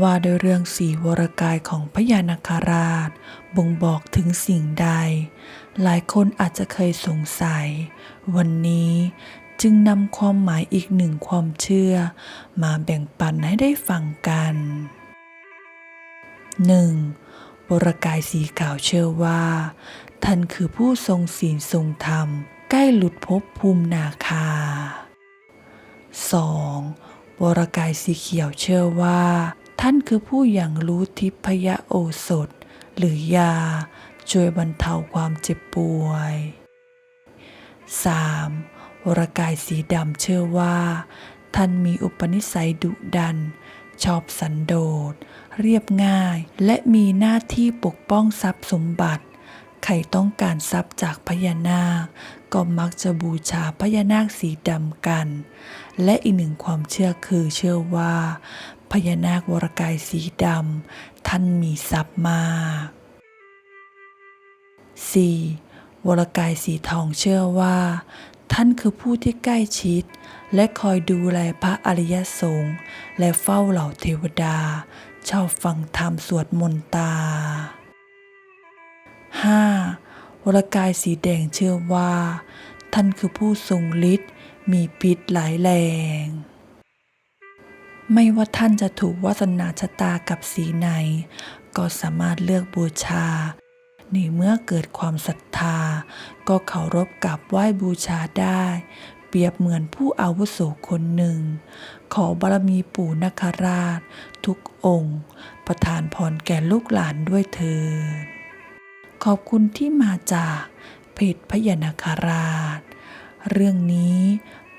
ว่าโดวยเรื่องสีวรกายของพญานาคราช บ่งบอกถึงสิ่งใด หลายคนอาจจะเคยสงสัย วันนี้จึงนำความหมายอีกหนึ่งความเชื่อ มาแบ่งปันให้ได้ฟังกัน 1. วรกายสีขาวเชื่อว่า ท่านคือผู้ทรงศีลทรงธรรม ใกล้หลุดภพภูมินาคา 2. วรกายสีเขียวเชื่อว่า ท่านคือผู้อย่างรู้ทิพยโอสถ หรือยา ช่วยบรรเทาความเจ็บป่วย 3. วรกายสีดำเชื่อว่า ท่านมีอุปนิสัยดุดัน ชอบสันโดษ เรียบง่าย และมีหน้าที่ปกป้องทรัพย์สมบัติ ใครต้องการทรัพย์จากพญานาค ก็มักจะบูชาพญานาคสีดำกัน และอีกหนึ่งความเชื่อคือเชื่อว่า พญานาควรกายสีดำ ท่านมีทรัพย์มาก 4. วรกายสีทองเชื่อว่า ท่านคือผู้ที่ใกล้ชิด และคอยดูแลพระอริยสงฆ์และเฝ้าเหล่าเทวดา ชอบฟังธรรมสวดมนต์ตา 5. วรกายสีแดงเชื่อว่า ท่านคือผู้ทรงฤทธิ์มีปิดหลายแรง ไม่ว่าท่านจะถูกวาสนาชะตากับสีไหน ก็สามารถเลือกบูชา ในเมื่อเกิดความศรัทธา ก็เคารพกับไหว้บูชาได้ เปรียบเหมือนผู้อาวุโสคนหนึ่ง ขอบารมีปู่นคราช ทุกองค์ ประทานพรแก่ลูกหลานด้วยเถิดขอบคุณที่มาจากเพจพญานาคราช เรื่องนี้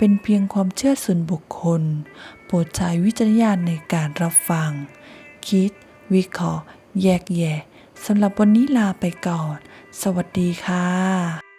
เป็นเพียงความเชื่อส่วนบุคคล โปรดใช้วิจารณญาณในการรับฟัง คิด วิเคราะห์ แยกแยะสำหรับวันนี้ลาไปก่อน สวัสดีค่ะ